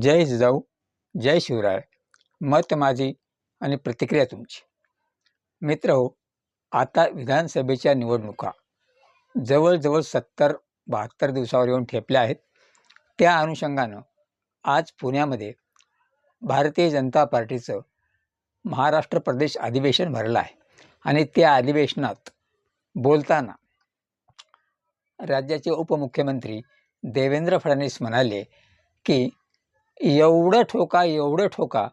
जय जिजाऊ जय शिवराय. मत माझी आणि प्रतिक्रिया तुमची. मित्र हो आता विधानसभेच्या निवडणुका. जवळजवळ सत्तर बहात्तर दिवसावर येऊन ठेपल्या आहेत. त्या अनुषंगानं आज पुण्यामध्ये भारतीय जनता पार्टीचं महाराष्ट्र प्रदेश अधिवेशन भरलं आहे. आणि त्या अधिवेशनात बोलताना राज्याचे उपमुख्यमंत्री देवेंद्र फडणवीस म्हणाले की एवढं ठोका एवढं ठोका.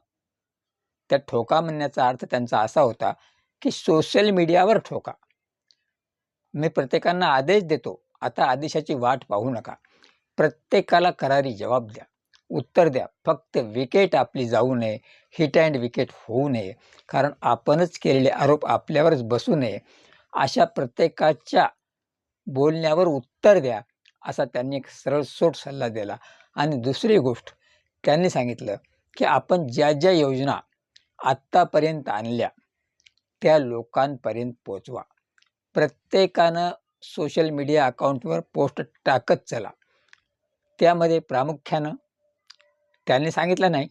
त्या ठोका म्हणण्याचा अर्थ त्यांचा असा होता की सोशल मीडियावर ठोका. मी प्रत्येकांना आदेश देतो आता आदेशाची वाट पाहू नका. प्रत्येकाला करारी जबाब द्या उत्तर द्या. फक्त विकेट आपली जाऊ नये हिट अँड विकेट होऊ नये. कारण आपणच केलेले आरोप आपल्यावरच बसू नये. अशा प्रत्येकाच्या बोलण्यावर उत्तर द्या असा त्यांनी एक सरळसोट सल्ला दिला. आणि दुसरी गोष्ट त्यांनी सांगितलं की आपण ज्या ज्या योजना आत्तापर्यंत आणल्या त्या लोकांपर्यंत पोचवा. प्रत्येकानं सोशल मीडिया अकाउंटवर पोस्ट टाकत चला. त्यामध्ये प्रामुख्यानं त्यांनी सांगितलं नाही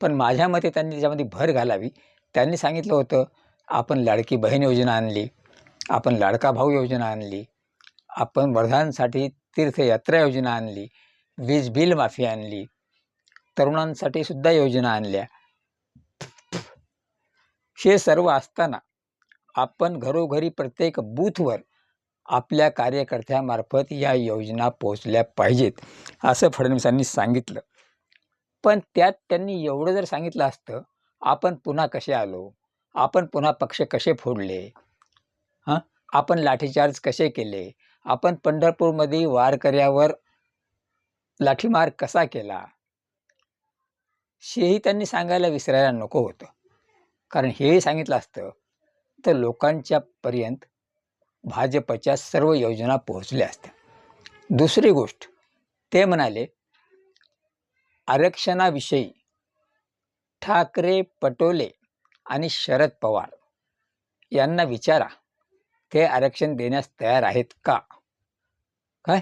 पण माझ्या मते त्यांनी त्याच्यामध्ये भर घालावी त्यांनी सांगितलं होतं आपण लाडकी बहीण योजना आणली आपण लाडका भाऊ योजना आणली आपण वर्धांसाठी तीर्थयात्रा योजना आणली वीज बिल माफी आणली तरुणांसाठी सुद्धा योजना आणल्या. हे सर्व असताना आपण घरोघरी प्रत्येक बूथवर आपल्या कार्यकर्त्यामार्फत या योजना पोहोचल्या पाहिजेत असं फडणवीसांनी सांगितलं. पण त्यात त्यांनी एवढं जर सांगितलं असतं आपण पुन्हा कसे आलो? आपण पुन्हा पक्ष कसे फोडले? हां? आपण लाठीचार्ज कसे केले? आपण पंढरपूरमध्ये वारकऱ्यावर लाठीमार कसा केला? हेही त्यांनी सांगायला विसरायला नको होतं. कारण हे सांगितलं असतं तर लोकांच्या पर्यंत भाजपच्या सर्व योजना पोहोचल्या असत्या. दुसरी गोष्ट ते म्हणाले आरक्षणाविषयी ठाकरे पटोले आणि शरद पवार यांना विचारा ते आरक्षण देण्यास तयार आहेत का? काय?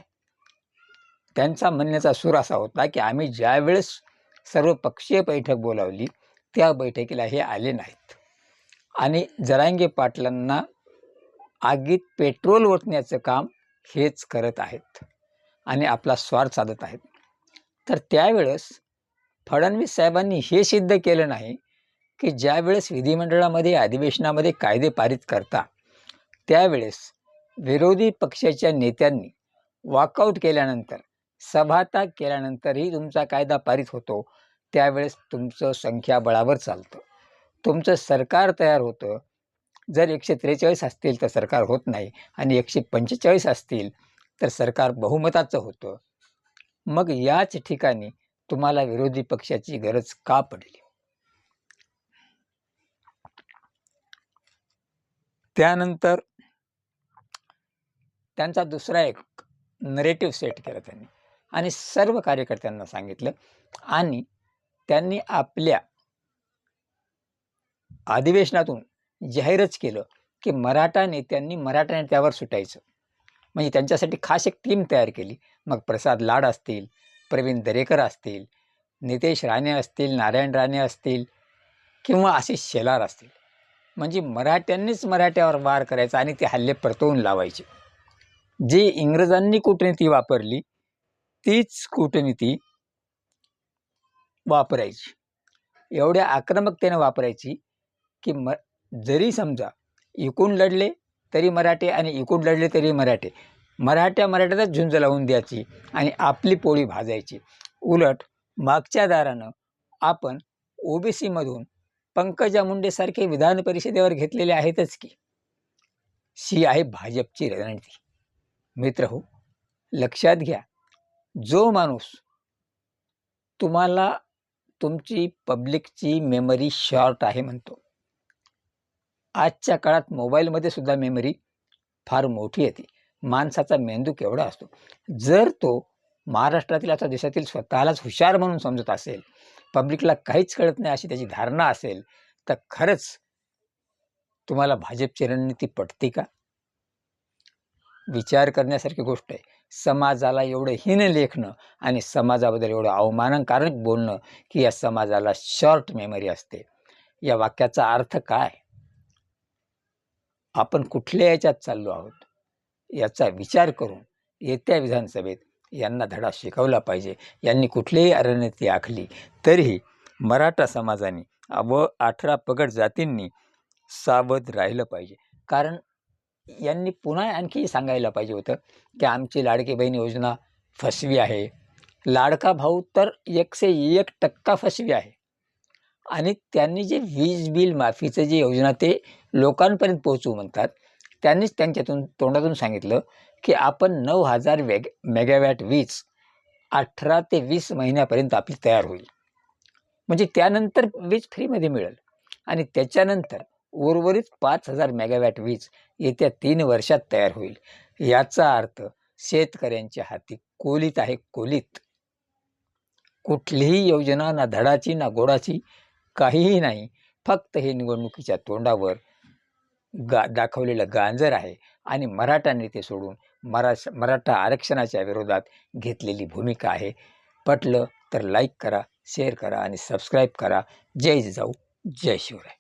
त्यांचा म्हणण्याचा सूर असा होता की आम्ही ज्यावेळेस सर्वपक्षीय सर्व पक्षीय बैठक बोलावली. त्या बैठकीला हे आले नाहीत. आणि जरांगे पाटलांना आगीत पेट्रोल ओतण्याचं काम हेच करत आहेत आणि आपला स्वार्थ साधत आहेत. तर त्यावेळेस फडणवीस साहेबांनी हे सिद्ध केलं नाही की ज्यावेळेस विधिमंडळामध्ये अधिवेशनामध्ये कायदे पारित करता त्यावेळेस विरोधी पक्षाच्या नेत्यांनी वॉकआउट केल्यानंतर सभात्याग केल्यानंतरही तुमचा कायदा पारित होतो. त्यावेळेस तुमचं संख्याबळावर चालतं. तुमचं सरकार तयार होतं. जर एकशे त्रेचाळीस असतील तर सरकार होत नाही आणि एकशे पंचेचाळीस असतील तर सरकार बहुमताचं होतं. मग याच ठिकाणी तुम्हाला विरोधी पक्षाची गरज का पडली? त्यानंतर त्यांचा दुसरा एक नरेटिव्ह सेट केला त्यांनी. आणि सर्व कार्यकर्त्यांना सांगितलं आणि त्यांनी आपल्या अधिवेशनातून जाहीरच केलं की मराठा नेत्यांनी मराठा नेत्यावर सुटायचं. म्हणजे त्यांच्यासाठी खास एक टीम तयार केली. मग प्रसाद लाड असतील प्रवीण दरेकर असतील नितेश राणे असतील नारायण राणे असतील किंवा आशिष शेलार असतील. म्हणजे मराठ्यांनीच मराठ्यावर वार करायचा आणि ते हल्ले परतवून लावायचे. जी इंग्रजांनी कूटनीती वापरली तीच कूटनीती वापरायची. एवढ्या आक्रमकतेनं वापरायची की म जरी समजा इकून लढले तरी मराठे आणि इकून लढले तरी मराठे. मराठ्या मराठ्यातच झुंज लावून द्यायची आणि आपली पोळी भाजायची. उलट मागच्या दारानं आपण ओबीसीमधून पंकजा मुंडेसारखे विधान परिषदेवर घेतलेले आहेतच की. शी आहे भाजपची रणनीती. मित्र हो लक्षात घ्या. जो माणूस तुम्हाला तुमची पब्लिकची मेमरी शॉर्ट आहे म्हणतो. आजच्या काळात मोबाईलमध्ये सुद्धा मेमरी फार मोठी येते. माणसाचा मेंदू केवढा असतो. जर तो महाराष्ट्रातील आता देशातील स्वतःलाच हुशार म्हणून समजत असेल पब्लिकला काहीच कळत नाही अशी त्याची धारणा असेल तर खरंच तुम्हाला भाजपची रणनीती पटते का? विचार करण्यासारखी गोष्ट आहे. समाजाला एवढं हीन लेखणं आणि समाजाबद्दल एवढं अवमानकारक बोलणं की या समाजाला शॉर्ट मेमरी असते. या वाक्याचा अर्थ काय? आपण कुठल्या याच्यात चाललो आहोत? याचा विचार करून येत्या विधानसभेत यांना धडा शिकवला पाहिजे. यांनी कुठलीही अरणती आखली तरीही मराठा समाजाने व अठरा पगड जातींनी सावध राहिलं पाहिजे. कारण यांनी पुन्हा आणखी सांगायला पाहिजे होतं की आमची लाडकी बहीण योजना फसवी आहे. लाडका भाऊ तर एकशे एक टक्का फसवी आहे. आणि त्यांनी जे वीज बिल माफीचं जे योजना ते लोकांपर्यंत पोहोचू म्हणतात त्यांनीच त्यांच्यातून तोंडातून सांगितलं की आपण नऊ हजार वेग मेगावॅट वीज अठरा ते वीस महिन्यापर्यंत आपली तयार होईल. म्हणजे त्यानंतर वीज फ्रीमध्ये मिळेल. आणि त्याच्यानंतर उर्वरित पाच हजार मेगावॅट वीज येत्या तीन वर्षात तयार होईल. याचा अर्थ शेतकऱ्यांच्या हाती कोलीत आहे कोलीत. कुठलीही योजना ना धडाची ना गोडाची काहीही नाही. फक्त हे निवडणुकीच्या तोंडावर गा दाखवलेलं गांजर आहे आणि मराठा नेते सोडून मरा मराठा आरक्षणाच्या विरोधात घेतलेली भूमिका आहे. पटलं तर लाईक करा शेअर करा आणि सबस्क्राईब करा. जय जिजाऊ जय शिवराय.